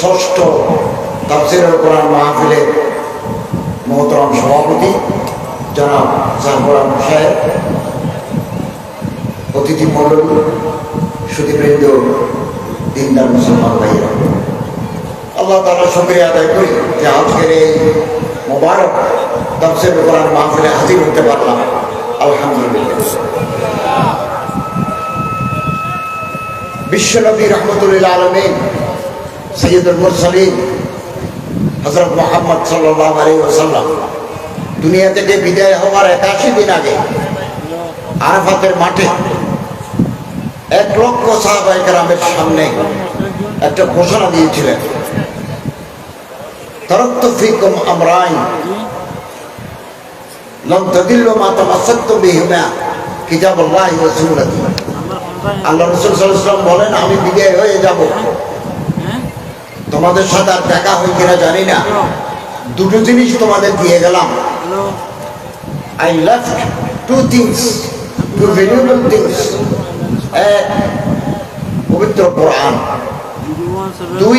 ষষ্ঠ তাফসিরের কোরআন মাহফিলের মহতরম সভাপতি জনাব জাহরাম সাহেব, অতিথি মণ্ডলী সুদীবৃন্দ দিনদার মুসলমান ভাইরা আল্লাহ তালা শুক্রিয়া আদায় করি যে আজকের এই মোবারক তাফসির কোরআন মাহফিলে হাজির হতে পারলাম। আলহামদুলিল্লাহ। বিশ্বনবী রহমতুল্লাহ আলমিন সৈয়দুল মুরসালিন হজরত মোহাম্মদ সাল্লাহ আলী ওসাল্লাম দুনিয়া থেকে বিদায় হওয়ার একাশি দিন আগে আরাফাতের মাঠে এক লক্ষ সাহাবাহিকেরামের সামনে একটা ঘোষণা দিয়েছিলেন তরক্ত ফিকুম আমরাইন, লম তদিল্ল মা তামাসাক্ত বিহিমা সুন্নতি। আল্লাহ রাসূল সাল্লাল্লাহু আলাইহি ওয়াসাল্লাম বলেন, আমি বিদায় হয়ে যাব। তোমাদের সাথে আর দেখা হয় কিনা জানি না। দুটো জিনিস তোমাদের দিয়ে গেলাম। I left two things two valuable things এক, পবিত্র কোরআন। দুই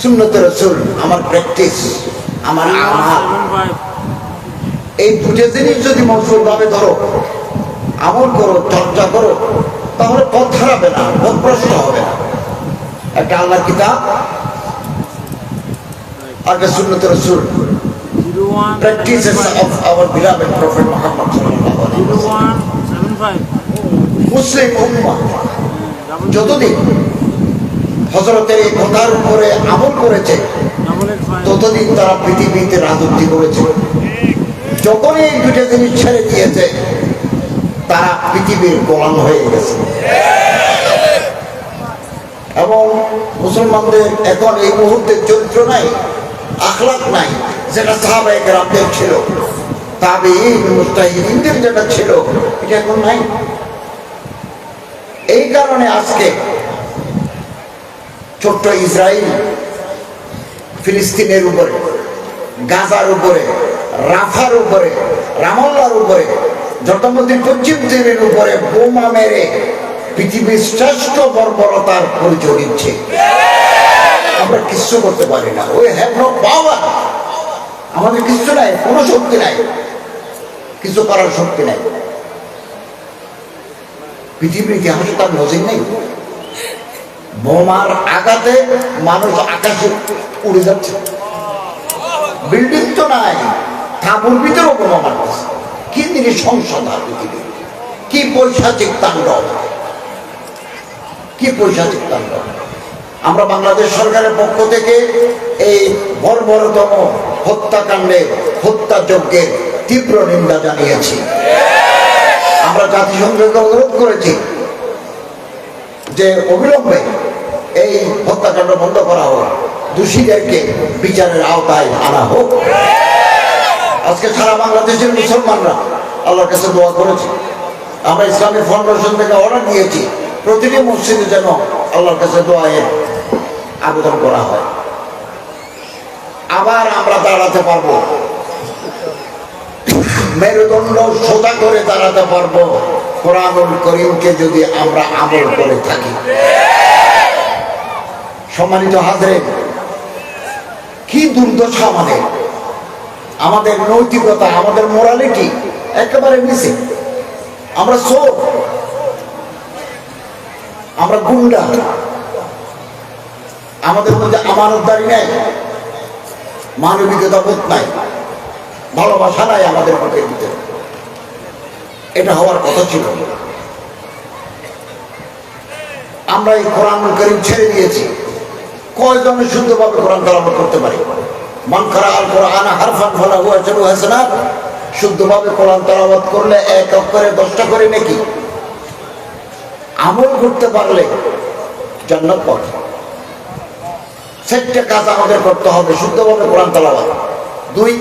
সুন্নত রসুল, আমার প্র্যাকটিস আমার আমার এই দুটো জিনিস যদি মৌসুম ভাবে ধরো, আমল করো, চর্চা করো, তাহলে পথ হারাবে না, পথ প্রশ্ন হবে না। একটা আল্লাহর কিতাব একটা সুন্নত রসুল। Practices of our beloved Prophet Muhammad. মুসলিম উম্মাহ যতদিন হজরতের এই কথার উপরে আমল করেছে ততদিন তারা পৃথিবীতে রাজত্ব করেছে। যখন এই দুটো জিনিস ছেড়ে দিয়েছে তারা পৃথিবীর গোলাম হয়ে গেছে। এবং মুসলমানদের এখন এই মুহূর্তে চরিত্র নাই আখলাক নাই, যেটা সাহাবাহিক রামদের ছিল। তবে মুস্তাহিদিনদের যেটা ছিল, এটা এখন নাই। এই কারণে আজকে ছোট্ট ইসরায়েল ফিলিস্তিনের উপরে, গাজার উপরে, রাফার উপরে, রামাল্লার উপরে জটামতির পশ্চিম তীরের উপরে বোমা মেরে পৃথিবীর শ্রেষ্ঠ বর্বরতার পরিচয় দিচ্ছে। আমরা কিচ্ছু করতে পারি না। ওই হ্যাভ নো পাওয়ার আমাদের কিচ্ছু নাই, কোনো শক্তি নাই। কিছু করার শক্তি নাই। পৃথিবীর ইতিহাসে তার নজির নেই। বোমার আঘাতে মানুষ আকাশে উড়ে যাচ্ছে। বিল্ডিং তো নাই থাপুর ভিতরেও বোমা মারতেছে। কি জিনিস সংসদা পৃথিবী কি পৈশাচিক তাণ্ডব? কি পৈশাচিক তাণ্ডব? আমরা বাংলাদেশ সরকারের পক্ষ থেকে এই বর্বরতম হত্যাকাণ্ডে হত্যাযজ্ঞের তীব্র নিন্দা জানিয়েছি। আমরা জাতিসংঘকে অনুরোধ করেছি যে অবিলম্বে এই হত্যাকাণ্ড বন্ধ করা হোক, দোষীদেরকে বিচারের আওতায় আনা হোক। আজকে সারা বাংলাদেশের মুসলমানরা আল্লাহর কাছে দোয়া করেছে। আমরা ইসলামিক ফাউন্ডেশন থেকে অর্ডার দিয়েছি প্রতিটি মসজিদে যেন আল্লাহর কাছে দোয়ায়ের আবেদন করা হয়। আবার আমরা দাঁড়াতে পারব। মেরুদণ্ড সোজা করে দাঁড়াতে পারব। কোরআনুল করিমকে যদি আমরা আমল করে থাকি। সম্মানিত হাজরে কি দুর্দশা আমাদের? আমাদের নৈতিকতা, আমাদের মোরালিটি একেবারে মিসিং আমরা চোর, আমরা গুন্ডা আমাদের মধ্যে আমানতদারি নেই, মানবিকতা বোধ নাই, ভালোবাসা নাই আমাদের বুকের ভিতরে। এটা হওয়ার কথা ছিল। আমরা এই কোরআন করিম ছেড়ে দিয়েছি। কয়জনে শুদ্ধভাবে কোরআন তালাবাদ করতে পারি? মান খারা আল কোরআন হারফান ফলা হুয়া চলু হাসনা শুদ্ধভাবে কোরআন তালাবাদ করলে এক অক্ষরে দশটা করে নাকি? আমল করতে পারলে জান্নাত পাবে চারটে কাজ আমাদের করতে হবে, শুদ্ধভাবে কোরআন তালাবাদ দুই,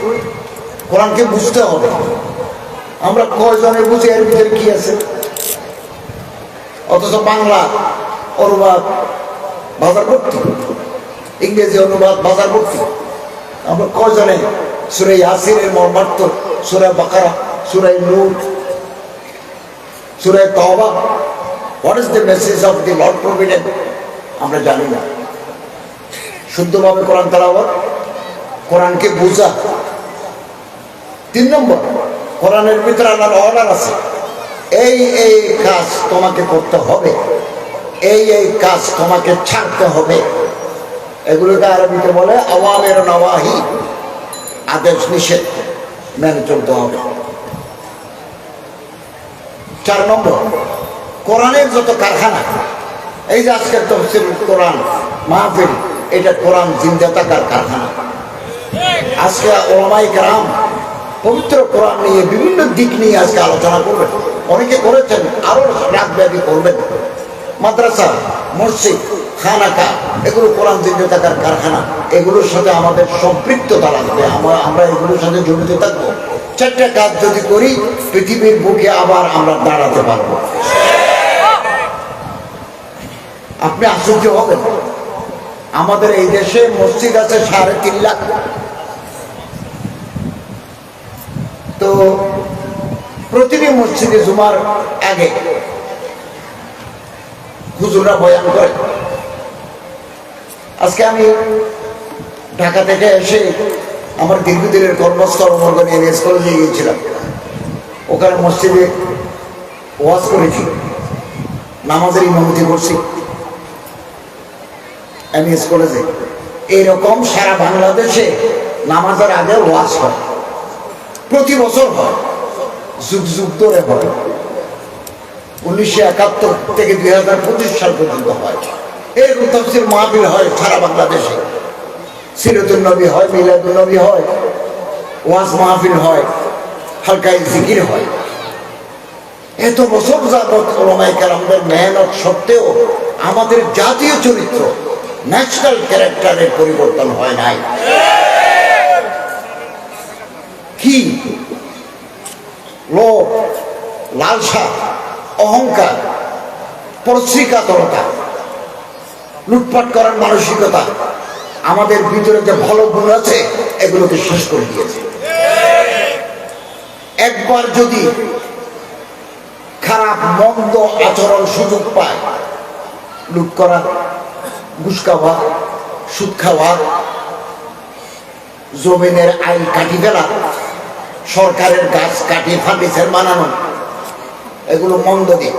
কোরআনকে বুঝতে হবে। আমরা কয়জনে বুঝি, এর ভিতরে কি আছে? অথচ বাংলা অনুবাদ বাজার ভর্তি ইংরেজি অনুবাদ বাজার ভর্তি আমরা কয়জনে সুরে ইয়াসিনের মর্মার্থ, সুরে বাকারা, সুরে নূর, সুরে তওবা what is the message of the lord provident আমরা জানি না। শুদ্ধভাবে কোরআন তালাবাদ কোরআনকে বোঝা। তিন নম্বর, কোরআনের ভিতরে আল্লাহর অর্ডার আছে। এই এই কাজ তোমাকে করতে হবে। এই এই কাজ তোমাকে ছাড়তে হবে। এগুলোকে আরবিতে বলে আওয়ামের নওয়াহি, আদেশ নিষেধ, মেনে চলতে হবে। চার নম্বর, কোরআনের যত কারখানা, এই যে আজকের তফসিল কোরআন মাহফিল এটা কোরআন জিন্দা থাকার কারখানা। আজকে ওলামাই গ্রাম পবিত্র কোরআন নিয়ে বিভিন্ন দিক নিয়ে আজকে আলোচনা করবেন। অনেকে করেছেন, আরও রাতব্যাপী করবেন। মাদ্রাসা, মসজিদ খানাকা এগুলো কোরআন জিন্দা থাকার কারখানা। এগুলোর সাথে আমাদের সম্পৃক্ততা লাগবে। আমরা আমরা এগুলোর সাথে জড়িত থাকব। চারটা কাজ যদি করি, পৃথিবীর বুকে আবার আমরা দাঁড়াতে পারব। আপনি আশ্চর্য হবেন। আমাদের এই দেশে মসজিদ আছে সাড়ে তিন লাখ। তো প্রতিটি মসজিদে জুমার আগে হুজুররা বয়ান করে। আজকে আমি ঢাকা থেকে এসে আমার দীর্ঘদিনের কর্মস্থল মর্গন এমএস কলেজে গিয়েছিলাম। ওখানে মসজিদে ওয়াজ করেছি। নামাজের ইমামতি করছি। এমএস কলেজে এইরকম সারা বাংলাদেশে নামাজের আগে ওয়াজ হয়। প্রতি বছর হয়। যুগ যুগ ধরে হয়। উনিশশো একাত্তর থেকে দুই হাজার পঁচিশ সাল পর্যন্ত হয়। এরকম তফসিল মাহফিল হয় সারা বাংলাদেশে। সিরতুল নবী হয় মিলাদুল নবী হয়। ওয়াজ মাহফিল হয়। হালকাই জিকির হয়। এত বছর যাবৎ ওলামাই কালামদের মেহনত সত্ত্বেও আমাদের জাতীয় চরিত্র ন্যাশনাল ক্যারেক্টারের পরিবর্তন হয় নাই। কি লোভ, লালসা, অহংকার, পরশ্রিকাতরতা, লুটপাট করার মানসিকতা আমাদের ভিতরে যে ভালো গুণ আছে, এগুলোকে শেষ করে দিয়েছে। একবার যদি খারাপ, মন্দ আচরণ সুযোগ পায়, লুট করা ঘুষ খাওয়া, সুদ খাওয়া, জমিনের আইন কাটি ফেলা, সরকারের গাছ কাটি ফার্নিচার বানানো, এগুলো মন্দ দিক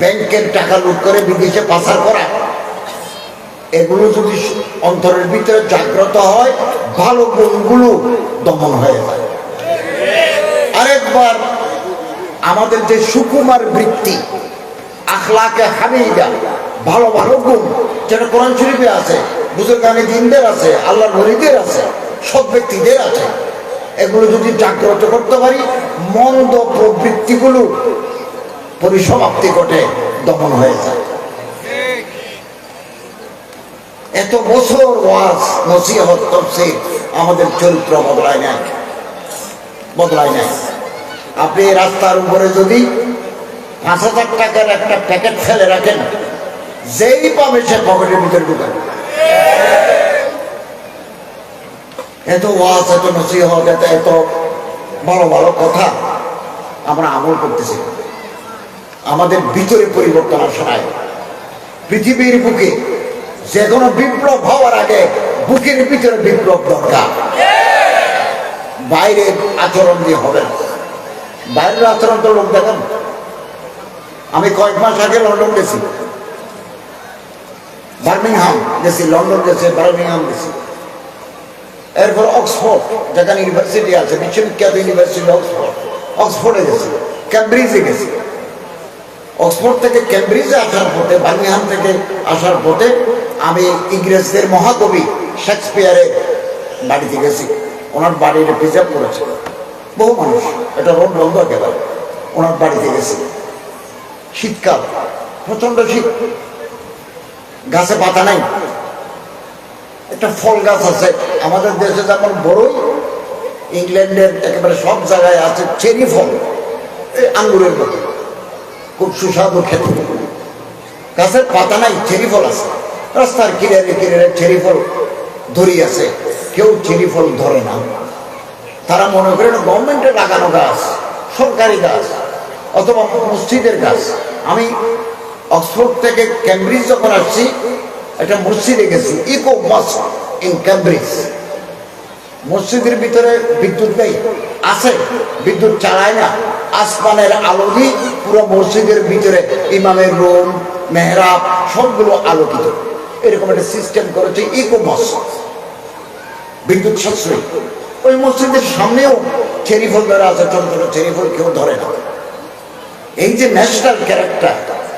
ব্যাংকের টাকা লুট করে বিদেশে পাচার করা, এগুলো যদি অন্তরের ভিতরে জাগ্রত হয়, ভালো গুণগুলো দমন হয়ে যায়। আরেকবার, আমাদের যে সুকুমার বৃত্তি, আখলাকে হামিদা ভালো ভালো গুণ যেটা কোরআন শরীফে আছে, বুজুর্গানি দিনদের আছে আল্লাহ নরীদের আছে সব ব্যক্তিদের আছে। এগুলো যদি জাগ্রত করতে পারি, মন্দ প্রবৃত্তিগুলো পরিসমাপ্তি ঘটে, দমন হয়ে যায়। এত বছর ওয়াজ, নসিহত, তফসির আমাদের চরিত্র বদলায় নাই। বদলায় নাই। আপনি রাস্তার উপরে যদি পাঁচ হাজার টাকার একটা প্যাকেট ফেলে রাখেন যেই পাবে সে পকেটের ভিতরে ঢুকান এত ওয়াজ, এত নসিহত, এত এত ভালো ভালো কথা আমরা আমল করতেছি। আমাদের ভিতরে পরিবর্তন আসে নাই। পৃথিবীর বুকে যে কোনো বিপ্লব হওয়ার আগে বুকের ভিতরে বিপ্লব দরকার। বাইরের আচরণ দিয়ে হবে না। বাইরের আচরণ তো লোক দেখেন। আমি কয়েক মাস আগে লন্ডন গেছি। বার্মিংহাম গেছি লন্ডন গেছে বার্মিংহাম গেছি এরপর অক্সফোর্ড, যেখানে ইউনিভার্সিটি আছে, বিশ্ববিখ্যাত ইউনিভার্সিটি অক্সফোর্ড। অক্সফোর্ডে গেছি ক্যামব্রিজে গেছি। অক্সফোর্ড থেকে ক্যামব্রিজে আসার পথে, বার্মিংহাম থেকে আসার পথে আমি ইংরেজদের মহাকবি শেক্সপিয়ারের বাড়িতে গেছি। ওনার বাড়ির প্রিজার্ভ করেছে। বহু মানুষ, এটা রোড বন্ধ একেবারে। ওনার বাড়িতে গেছি। শীতকাল প্রচণ্ড শীত। গাছে পাতা নাই। একটা ফল গাছ আছে। আমাদের দেশে যেমন বড়ই, ইংল্যান্ডের একেবারে সব জায়গায় আছে চেরি ফল। এই আঙ্গুরের মতো। খুব সুস্বাদু খেতে। গাছের পাতা নাই, চেরি ফল আছে। রাস্তার কিনারে কিনারে চেরি ফল ধরি আছে। কেউ চেরি ফল ধরে না। তারা মনে করেন গভর্নমেন্টের লাগানো গাছ, সরকারি গাছ, অথবা মসজিদের গাছ। আমি অক্সফোর্ড থেকে ক্যামব্রিজ যখন আসছি, একটা মসজিদে গেছি, ইকো মস্ক ইন ক্যামব্রিজ মসজিদের ভিতরে বিদ্যুৎ নেই, আছে, বিদ্যুৎ চালায় না, আসমানের আলো দিয়ে পুরো মসজিদের ভিতরে ইমামের রুম, মেহরাব, সবগুলো আলোকিত। এরকম একটা সিস্টেম করেছে ইকো মস্ক। বিদ্যুৎ সাশ্রয়ী। ওই মসজিদের সামনেও চেরিফল ধরে আছে, ছোট চেরিফল কেউ ধরে না। এই যে ন্যাশনাল ক্যারেক্টার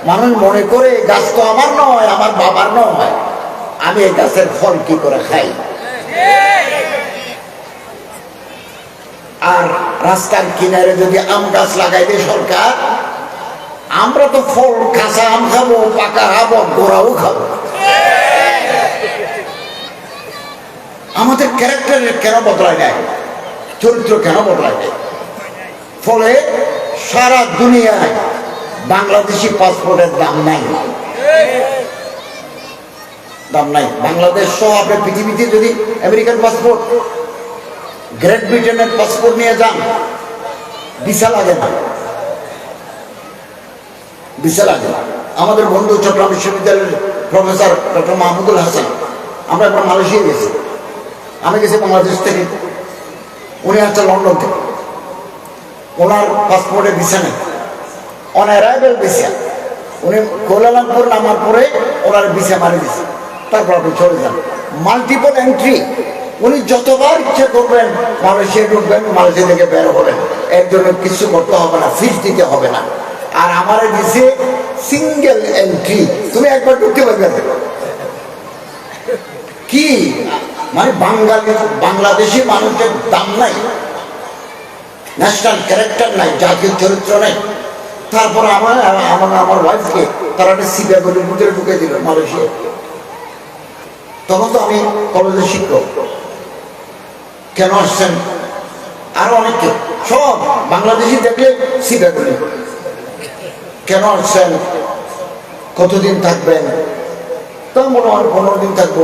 মানুষ মনে করে গাছ তো আমার নয়, আমার বাবার নয়। আমি এই গাছের ফল কি করে খাই? আর রাস্তার কিনারে যদি আম গাছ লাগাই দেয় সরকার, আমরা তো ফল, কাঁচা আম খাব, পাকা খাব গোড়াও খাব। আমাদের ক্যারেক্টার কেন বদলায় নেয় চরিত্র কেন বদলায় নেয় ফলে সারা দুনিয়ায় বাংলাদেশি পাসপোর্টের দাম নাই। দাম নাই। বাংলাদেশ সহ আপনি পৃথিবীতে যদি আমেরিকান পাসপোর্ট, গ্রেট ব্রিটেনের পাসপোর্ট নিয়ে যান ভিসা লাগে না। লাগে না আমাদের বন্ধু চট্টগ্রাম বিশ্ববিদ্যালয়ের প্রফেসর ডক্টর মাহমুদুল হাসান, আমরা একবার মালয়েশিয়া গেছি। আমি গেছি বাংলাদেশ থেকে। উনি আসছে লন্ডন থেকে। ওনার পাসপোর্টে ভিসা নেই অন অ্যারাইভেল উনি কোলালামপুর নামার পরে ওনার ভিসা মারি দিছে। তারপর আপনি চলে যান। মাল্টিপল এন্ট্রি উনি যতবার ইচ্ছে করবেন মালয়েশিয়া ঢুকবেন, মালয়েশিয়া থেকে বের হবেন। এর জন্য কিছু করতে হবে না ফিস দিতে হবে না। আর আমার দিছে সিঙ্গেল এন্ট্রি তুমি একবার ঢুকতে পারবে। কি? মানে বাঙালি, বাংলাদেশি মানুষের দাম নাই। ন্যাশনাল ক্যারেক্টার নাই, জাতীয় চরিত্র নাই। তারপর আমার আমার আমার ওয়াইফকে তারা একটা সিপিআগুলির ভিতরে ঢুকে দিল মালয়েশিয়া। তখন তো আমি কলেজের শিক্ষক। কেন আসছেন? আরও অনেকে সব বাংলাদেশি দেখলে সিপিআগুলি কেন আসছেন? কতদিন থাকবেন? তো মনে হয় পনেরো দিন থাকব।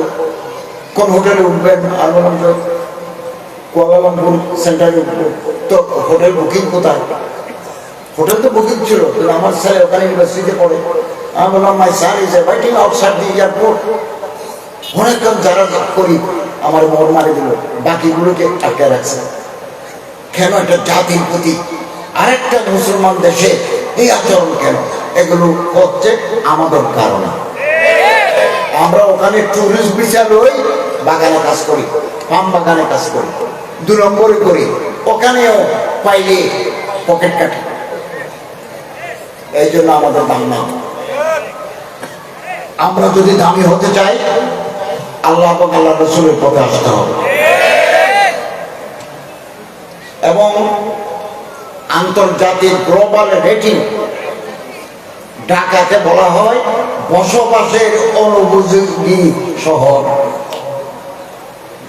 কোন হোটেলে উঠবেন? আর কুয়ালালামপুর সেন্টারে উঠবো। তো হোটেল বুকিং কোথায়? হোটেল তো বুকিং ছিল আমার স্যার ওখানে ইউনিভার্সিটিতে পড়ে। আমি বললাম, my son is waiting outside the airport অনেকক্ষণ যারা করি, আমার মন মারি দিল, বাকিগুলোকে আটকে রাখছে। কেন একটা জাতির প্রতি? আরেকটা মুসলমান দেশে এই আচরণ কেন? এগুলো হচ্ছে আমাদের কারণে আমরা ওখানে টুরিস্ট ভিসা লই বাগানে কাজ করি, পাম বাগানে কাজ করি, দু নম্বরে করি। ওখানেও পাইলে পকেট কাটি। এই জন্য আমাদের দাম নাই। আমরা যদি দামি হতে চাই, আল্লাহ আল্লাহ রসুলের পথে আসতে হবে। এবং আন্তর্জাতিক গ্লোবাল রেটিং ঢাকাকে বলা হয় বসবাসের অনুপযোগী শহর।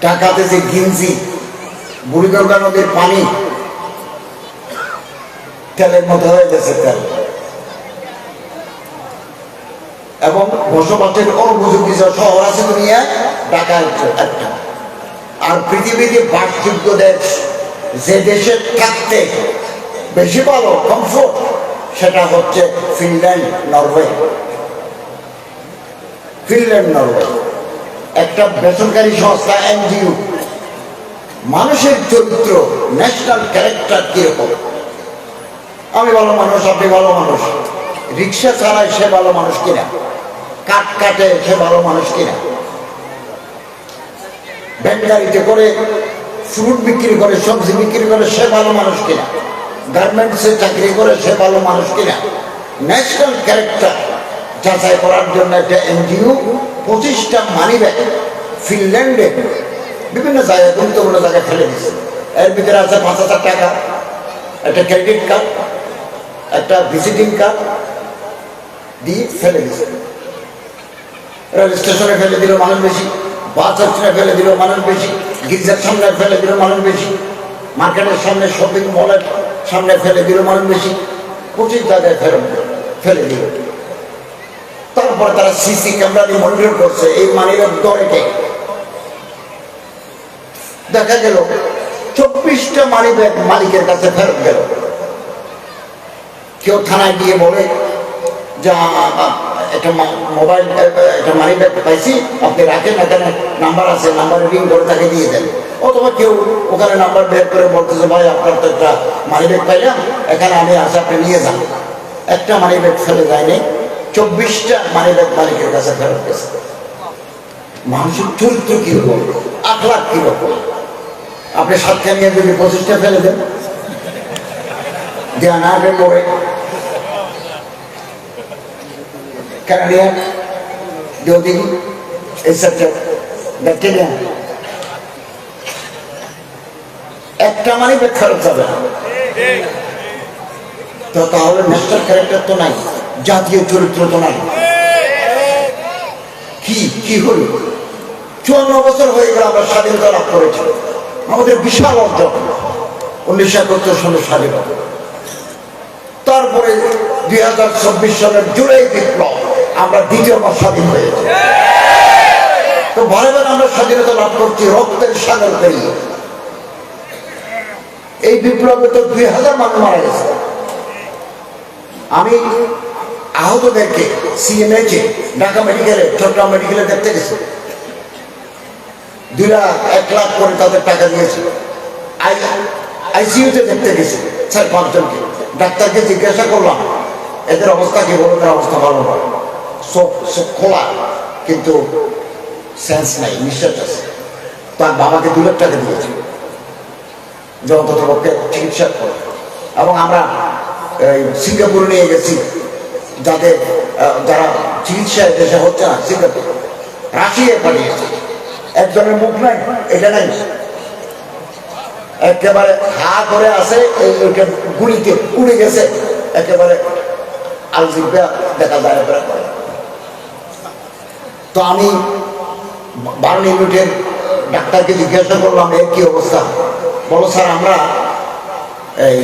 ঢাকাতে যে গিঞ্জি, বুড়িগঙ্গা নদীর পানি, তেলের মতো হয়ে গেছে তেল। এবং বসবাসের অনুপযোগী যে শহর আছে দুনিয়া ঢাকা হচ্ছে একটা। আর পৃথিবীতে বাসযোগ্য দেশ, যে দেশে থাকতে বেশি ভালো কমফোর্ট সেটা হচ্ছে ফিনল্যান্ড নরওয়ে ফিনল্যান্ড নরওয়ে একটা বেসরকারি সংস্থা এনজিও মানুষের চরিত্র ন্যাশনাল ক্যারেক্টার কীরকম? আমি ভালো মানুষ, আপনি ভালো মানুষ। রিক্সা চালায় সে ভালো মানুষ কিনা? কাঠ কাটে সে ভালো মানুষ কিনা? ব্যাংক গাড়িতে করে ফ্রুট বিক্রি করে, সবজি বিক্রি করে সে ভালো মানুষ কিনা? গার্মেন্টসে চাকরি করে সে ভালো মানুষ কিনা? ন্যাশনাল ক্যারেক্টার যাচাই করার জন্য একটা এনজিও পঁচিশটা মানি ব্যাগ ফিনল্যান্ডে বিভিন্ন জায়গায়, গুরুত্বপূর্ণ জায়গায় ফেলে দিচ্ছে এর ভিতরে আছে পাঁচ হাজার টাকা, একটা ক্রেডিট কার্ড একটা ভিজিটিং কার্ড ফেলে দিচ্ছে রেল স্টেশনে ফেলে দিল মানুষ বেশি, বাস স্টেশনে ফেলে দিল মানুষ বেশি, গির্জার সামনে ফেলে দিল মানুষ বেশি, মার্কেটের সামনে শপিং মলের সামনে ফেলে দিল মানুষ বেশি পঁচিশ জায়গায় ফেলে ফেলে দিল। তারপরে তারা সিসি ক্যামেরা দিয়ে মনিটর করছে, এই মানির দরেকে দেখা গেল, চব্বিশটা মানি ব্যাগ মালিকের কাছে ফেরত গেল। কেউ থানায় গিয়ে বলে যে একটা মোবাইল একটা মানি পাইছি, আপনি রাখেন, এখানে নাম্বার আছে নাম্বারে তাকে দিয়ে দেন। অথবা কেউ ওখানে নাম্বার বের করে বলতেছে, ভাই, আপনার তো পাইলাম, এখানে আমি আছে, আপনি নিয়ে যান। একটা মানি ব্যাগ যায়নি চব্বিশটা মানি ব্যাগ মালিকের কাছে ফেরত গেছে। মানুষের চরিত্র কীরকম আখলাখ কীরকম আপনি সাতটা নিয়ে যদি পঁচিশটা ফেলে দেন দেওয়া না পড়ে Canadian, building, etc. ব্যাকটেরিয়া একটা মানে খরচ না তো তাহলে ন্যাশনাল ক্যারেক্টার তো নাই জাতীয় চরিত্র তো নাই কি কি হল চুয়ান্ন বছর হয়ে গেল আমরা স্বাধীনতা লাভ করেছি আমাদের বিশাল অর্জন উনিশশো একাত্তর সালের স্বাধীনতা তারপরে দুই হাজার চব্বিশ সালের জুলাই বিপ্লব আমরা দ্বিতীয়বার স্বাধীন হয়েছি। তো বারে বারে আমরা স্বাধীনতা লাভ করছি, রক্তের সাগর পেরিয়ে। এই বিপ্লবে তো দুই হাজার মানুষ মারা গেছে। আমি আহতদেরকে সিএমএচে ঢাকা মেডিকেলে, চট্টগ্রাম মেডিকেলে দেখতে গেছি। দুই লাখ, এক লাখ করে তাদের টাকা দিয়েছিল আই, আইসিইউতে দেখতে গেছি স্যার পাঁচজনকে। ডাক্তারকে জিজ্ঞাসা করলাম, এদের অবস্থা কি? বলো অবস্থা ভালো নয়। খোলা কিন্তু সেন্স নাই নিঃশ্বাস আছে। তার বাবাকে দু লাখ টাকা দিয়েছিল যে অন্তত পক্ষে চিকিৎসা করে। এবং আমরা সিঙ্গাপুরে নিয়ে গেছি। আহ, যারা চিকিৎসা দেশে হচ্ছে না সিঙ্গাপুর। রাশিয়ায় পাঠিয়েছি। একজনের মুখ নাই এটা নাই। একেবারে হা করে আছে গুলিতে উড়ে গেছে। একেবারে আলজিপা দেখা যায় তো আমি বারো ইউনিটের ডাক্তারকে জিজ্ঞাসা করলাম এর কি অবস্থা? বলো স্যার, আমরা এই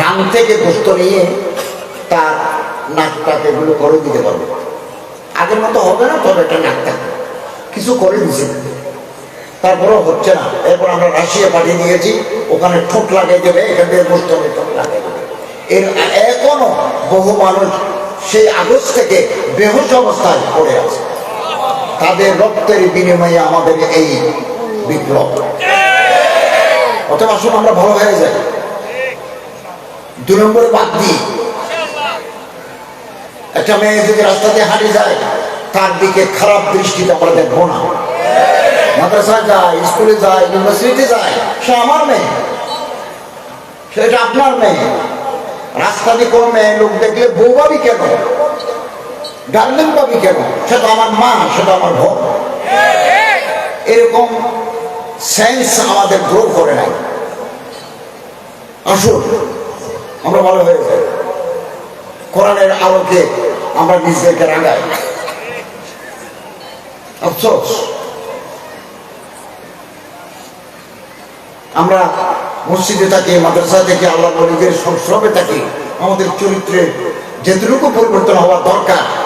রান থেকে গোস্ত নিয়ে তার নাকটাকে এগুলো করে দিতে পারব। আগের মতো হবে না তবে একটা নাক থাকবে। কিছু করে দিছে। তারপরেও হচ্ছে না। এরপর আমরা রাশিয়া পাঠিয়ে দিয়েছি। ওখানে ঠোঁট লাগিয়ে দেবে, এখান থেকে গোস্ত ঠোঁট দেবে। এর এখনও বহু মানুষ সেই আগস্ট থেকে বেহস অবস্থায় পড়ে আছে। তাদের রক্তের বিনিময়ে আমাদের এই বিপ্লব। অতএব আসুন আমরা ভালো হয়ে যাই। দু নম্বরে বাদ দিই। একটা মেয়ে যদি রাস্তাতে হাঁটে যায়, তার দিকে খারাপ দৃষ্টিতে আমরা দেখব না। মাদ্রাসায় যায়, স্কুলে যায়, ইউনিভার্সিটিতে যায়, সে আমার মেয়ে। সেটা আপনার মেয়ে। রাস্তা দিয়ে কোনো মেয়ে লোক দেখলে বউ ভাবি কেন? ডার্লিং ভাবি কেন? সেটা আমার মা সেটা আমার বোন এরকম সেন্স আমাদের গ্রো করে নাই। আসুন, আমরা ভালো হয়ে যাই। কোরআনের আলোকে আমরা নিজেদেরকে রাগাই আফসোস। আমরা মসজিদে থাকি মাদ্রাসা থেকে আল্লাহ নবীদের সংস্রবে থাকি, আমাদের চরিত্রে যেটুকু পরিবর্তন হওয়ার দরকার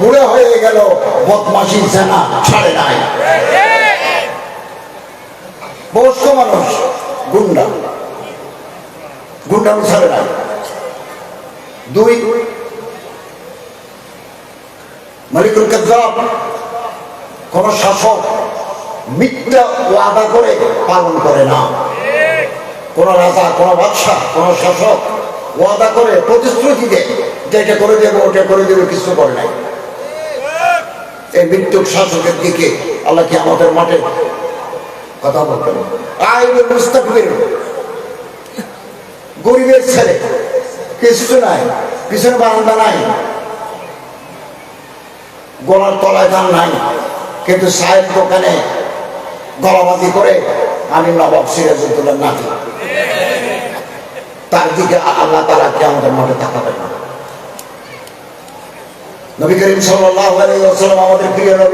বুড়ে হয়ে গেল বদমাসি সেনা ছাড়ে নাই। বয়স্ক মানুষ, গুন্ডা। গুন্ডামি ছাড়ে নাই। দুই, মালিকুল কাজ্জাব, কোন শাসক মিথ্যা ওয়াদা করে পালন করে না। কোন রাজা, কোন বাদশাহ, কোন শাসক ওয়াদা করে প্রতিশ্রুতি দেয়, যে এটা করে দেবো, ওটা করে দেবো, কিছু করে নাই। এই মৃত্যুক শাসকের দিকে আল্লাহ কি আমাদের মাঠে কথা বলতেন? আইবে মুস্তাকবির। গরিবের ছেলে। কিছু নাই, পিছনে বারান্দা নাই। গলার তলায় ধান নাই। কিন্তু সাহেব দোকানে গলাবাজি করে আমি নবাব সিরাজুদ্দৌলার নাতি। তার দিকে আল্লাহ তালা কে আমাদের মাঠে তাকাবে না? নবী করিম সাল্লাল্লাহু আলাইহি ওয়াসাল্লাম আমাদের প্রিয় নবী